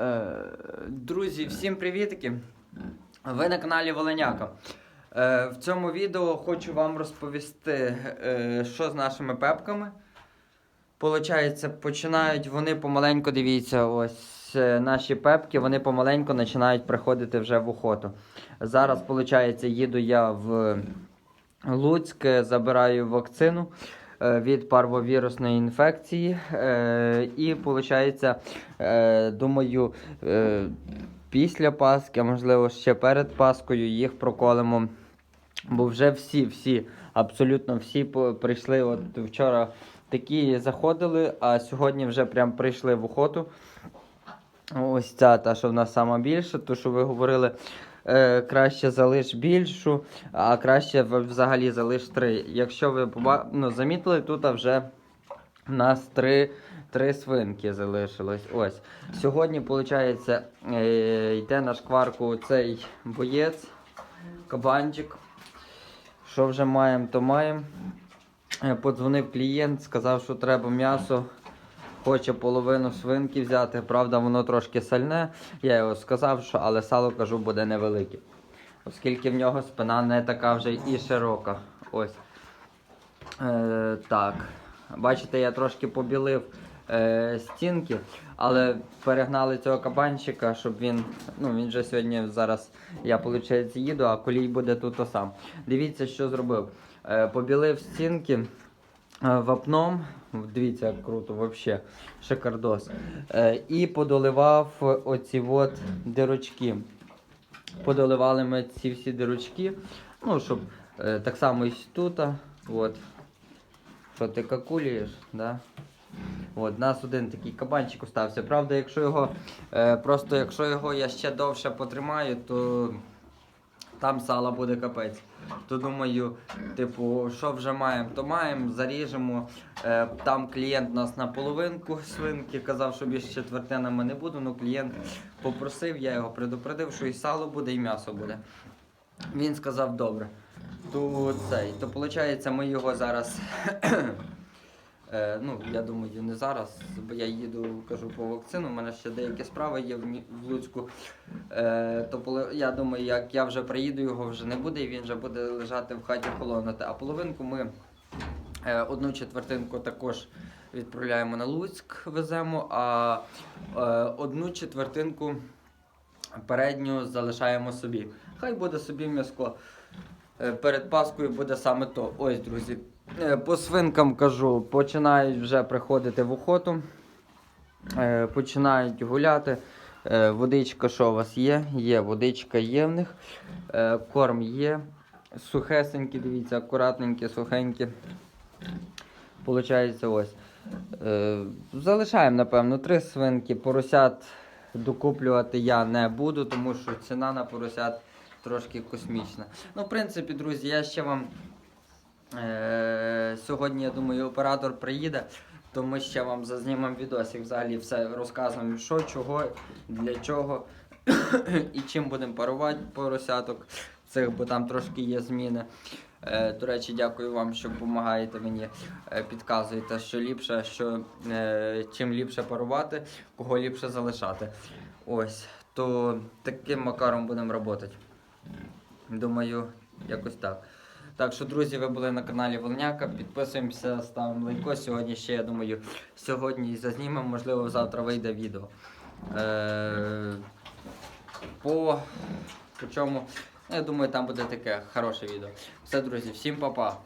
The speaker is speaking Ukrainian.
Е, Друзі, всім привітки! Ви на каналі Волиняка. Е, В цьому відео хочу вам розповісти, е, що з нашими пепками. Получається, починають вони помаленьку, дивіться, ось е, наші пепки, вони помаленьку починають приходити вже в охоту. Зараз, виходить, їду я в Луцьк, забираю вакцину е, від парвовірусної інфекції. е, І, виходить, е, думаю, е, після Пасхи, а можливо ще перед Паскою їх проколимо. Бо вже всі, всі, абсолютно всі прийшли. От вчора такі заходили, а сьогодні вже прям прийшли в охоту. Ось ця та, що в нас сама більша, то що ви говорили, е, краще залиш більшу, а краще взагалі залиш три. Якщо ви ну, замітили, тут вже в нас три, три свинки залишилось. Ось. Сьогодні, виходить, е, йде на шкварку цей боєць, кабанчик. Що вже маємо, то маємо. Е, Подзвонив клієнт, сказав, що треба м'ясо. Хоче половину свинки взяти. Правда, воно трошки сальне. Я його сказав, що але сало кажу буде невелике. Оскільки в нього спина не така вже і широка. Ось. Е, так. Бачите, я трошки побілив е, стінки, але перегнали цього кабанчика, щоб він. Ну, він же сьогодні зараз я, виходить, їду, а колій буде тут сам. Дивіться, що зробив. Е, побілив стінки е, вапном. Дивіться, як круто, взагалі, шикардос. Е, і подоливав оці от дирочки. Подоливали ми ці всі дирочки. Ну, щоб е, так само і тут. От. Що ти какулієш, да? От, у нас один такий кабанчик остався. Правда, якщо його, е, просто якщо його я ще довше потримаю, то там сала буде капець. То думаю, типу, що вже маємо, то маємо, заріжемо. Е, там клієнт нас на половинку свинки казав, що більше четвертинами не буду. Ну клієнт попросив, я його предупредив, що і сало буде, і м'ясо буде. Він сказав добре. То цей, то виходить, ми його зараз. Е, ну, я думаю, не зараз, бо я їду, кажу по вакцину. У мене ще деякі справи є в, в Луцьку. Е, то я думаю, як я вже приїду, його вже не буде, і він вже буде лежати в хаті холонати. А половинку ми е, одну четвертинку також відправляємо на Луцьк, веземо, а е, одну четвертинку передню залишаємо собі. Хай буде собі м'яско. Е, Перед Паскою буде саме то. Ось, друзі. Е, По свинкам кажу, починають вже приходити в охоту. Е, Починають гуляти. Е, Водичка, що у вас є? Є, водичка є в них. Корм є. Сухесенькі, дивіться, акуратненькі, сухенькі. Получається ось. Залишаємо, напевно, три свинки. Поросят докуплювати я не буду, тому що ціна на поросят трошки космічна. Ну, в принципі, друзі, я ще вам сьогодні, я думаю, оператор приїде, то ми ще вам зазнімемо відосик, взагалі все розказуємо, що, чого, для чого і чим будемо парувати поросяток цих, бо там трошки є зміни. Е, До речі, дякую вам, що допомагаєте мені, е, підказуєте, що ліпше, що е, чим ліпше парувати, кого ліпше залишати. Ось, то таким макаром будемо працювати. Думаю, якось так. Так що, друзі, ви були на каналі Волняка. Підписуємося, ставимо лайко. Сьогодні ще, я думаю, сьогодні зазнімемо, можливо, завтра вийде відео. Е, по, по чому? Я думаю, там буде таке хороше відео. Все, друзі, всім па-па.